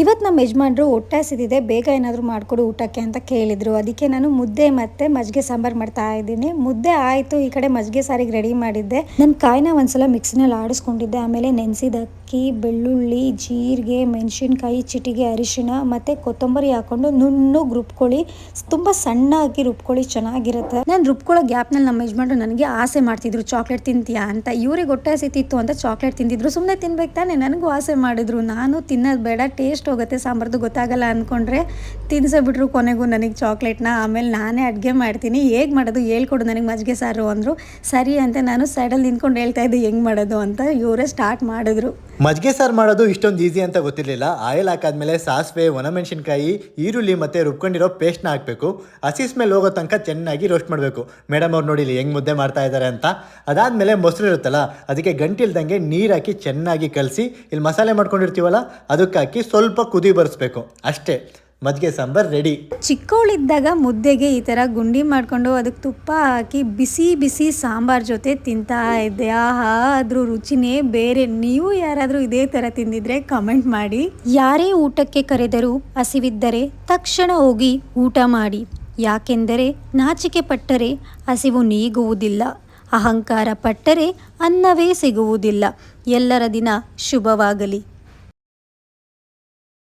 ಇವತ್ತು ನಮ್ಮ ಯಜಮಾನ್ರು ಹಸಿದಿದೆ ಬೇಗ ಏನಾದರೂ ಮಾಡಿಕೊಡು ಊಟಕ್ಕೆ ಅಂತ ಕೇಳಿದರು. ಅದಕ್ಕೆ ನಾನು ಮುದ್ದೆ ಮತ್ತು ಮಜ್ಜಿಗೆ ಸಾಂಬಾರು ಮಾಡ್ತಾ ಇದ್ದೀನಿ. ಮುದ್ದೆ ಆಯಿತು, ಈ ಕಡೆ ಮಜ್ಜಿಗೆ ಸಾರಿಗೆ ರೆಡಿ ಮಾಡಿದ್ದೆ. ನಾನು ಕಾಯಿನ ಒಂದ್ಸಲ ಮಿಕ್ಸಿನಲ್ಲಿ ಆಡಿಸ್ಕೊಂಡಿದ್ದೆ. ಆಮೇಲೆ ನೆನೆಸಿದ ಅಕ್ಕಿ, ಬೆಳ್ಳುಳ್ಳಿ, ಜೀರಿಗೆ, ಮೆಣಸಿನ್ಕಾಯಿ, ಚಿಟಿಗೆ, ಅರಿಶಿಣ ಮತ್ತು ಕೊತ್ತಂಬರಿ ಹಾಕೊಂಡು ನುಣ್ಣು ರುಬ್ಕೊಳ್ಳಿ. ತುಂಬ ಸಣ್ಣಾಗಿ ರುಬ್ಕೊಳ್ಳಿ, ಚೆನ್ನಾಗಿರುತ್ತೆ. ನಾನು ರುಬ್ಕೊಳ್ಳೋ ಗ್ಯಾಪ್ನಲ್ಲಿ ನಮ್ಮ ಯಜಮಾನ್ರು ನನಗೆ ಆಸೆ ಮಾಡ್ತಿದ್ರು, ಚಾಕ್ಲೇಟ್ ತಿಂತೀಯಾ ಅಂತ. ಇವ್ರಿಗೆ ಹೊಟ್ಟೆ ಹಸಿತಿತ್ತು ಅಂತ ಚಾಕ್ಲೇಟ್ ತಿಂದಿದ್ರು. ಸುಮ್ಮನೆ ತಿನ್ಬೇಕು ತಾನೆ, ನನಗೂ ಆಸೆ ಮಾಡಿದ್ರು. ನಾನು ತಿನ್ನೋದು ಬೇಡ, ಟೇಸ್ಟ್ ಹೋಗುತ್ತೆ ಸಾಂಬಾರ್ದು ಗೊತ್ತಾಗಲ್ಲ ಅಂದ್ಕೊಂಡ್ರೆ ತಿನ್ಸಬಿಟ್ರು ಕೊನೆಗೂ ನನಗೆ ಚಾಕ್ಲೇಟ್ನ. ಆಮೇಲೆ ನಾನೇ ಅಡುಗೆ ಮಾಡ್ತೀನಿ. ಹೇಗೆ ಮಾಡೋದು ಹೇಳ್ಕೊಡು ನನಗೆ ಮಜ್ಜಿಗೆ ಸಾರು ಅಂದರು. ಸರಿ ಅಂತ, ನಾನು ಸೈಡಲ್ಲಿ ನಿಂತ್ಕೊಂಡು ಹೇಳ್ತಾ ಇದ್ದೆ, ಹೆಂಗೆ ಮಾಡೋದು? ಅಂತ ಇವರೇ ಸ್ಟಾರ್ಟ್ ಮಾಡಿದ್ರು. ಮಜ್ಜಿಗೆ ಸಾರು ಮಾಡೋದು ಇಷ್ಟೊಂದು ಈಸಿ ಅಂತ ಗೊತ್ತಿರಲಿಲ್ಲ. ಆಯಿಲ್ ಹಾಕಾದ್ಮೇಲೆ ಸಾಸಿವೆ, ಒಣಮೆಣಸಿನ್ಕಾಯಿ, ಈರುಳ್ಳಿ ಮತ್ತು ರುಬ್ಕೊಂಡಿರೋ ಪೇಸ್ಟ್ನ ಹಾಕಬೇಕು. ಹಸಿಸ್ ಮೇಲೆ ಹೋಗೋ ತನಕ ಚೆನ್ನಾಗಿ ರೋಸ್ಟ್ ಮಾಡಬೇಕು. ಮೇಡಮ್ ಅವ್ರು ನೋಡಿಲಿ ಹೆಂಗೆ ಮುದ್ದೆ ಮಾಡ್ತಾ ಇದ್ದಾರೆ ಅಂತ. ಅದಾದಮೇಲೆ ಮೊಸರು ಇರುತ್ತಲ್ಲ, ಅದಕ್ಕೆ ಗಂಟಿಲ್ದಂಗೆ ನೀರು ಹಾಕಿ ಚೆನ್ನಾಗಿ ಕಲಸಿ ಇಲ್ಲಿ ಮಸಾಲೆ ಮಾಡ್ಕೊಂಡಿರ್ತೀವಲ್ಲ, ಅದಕ್ಕೆ ಹಾಕಿ ಸ್ವಲ್ಪ ಕುದಿ ಬರೆಸ್ಬೇಕು. ಅಷ್ಟೇ. ಮಜ್ಜಿಗೆ ಸಾಂಬಾರ್ ರೆಡಿ ಚಿಕ್ಕವಳಿದ್ದಾಗ ಮುದ್ದೆಗೆ ಈ ಥರ ಗುಂಡಿ ಮಾಡಿಕೊಂಡು ಅದಕ್ಕೆ ತುಪ್ಪ ಹಾಕಿ ಬಿಸಿ ಬಿಸಿ ಸಾಂಬಾರ್ ಜೊತೆ ತಿಂತಾ ಇದ್ದೆ. ಆಹಾ, ಅದ್ರ ರುಚಿನೇ ಬೇರೆ. ನೀವು ಯಾರಾದರೂ ಇದೇ ಥರ ತಿಂದಿದ್ರೆ ಕಮೆಂಟ್ ಮಾಡಿ. ಯಾರೇ ಊಟಕ್ಕೆ ಕರೆದರೂ ಹಸಿವಿದ್ದರೆ ತಕ್ಷಣ ಹೋಗಿ ಊಟ ಮಾಡಿ. ಯಾಕೆಂದರೆ ನಾಚಿಕೆ ಪಟ್ಟರೆ ಹಸಿವು ನೀಗುವುದಿಲ್ಲ. ಅಹಂಕಾರ ಪಟ್ಟರೆ ಅನ್ನವೇ ಸಿಗುವುದಿಲ್ಲ. ಎಲ್ಲರ ದಿನ ಶುಭವಾಗಲಿ.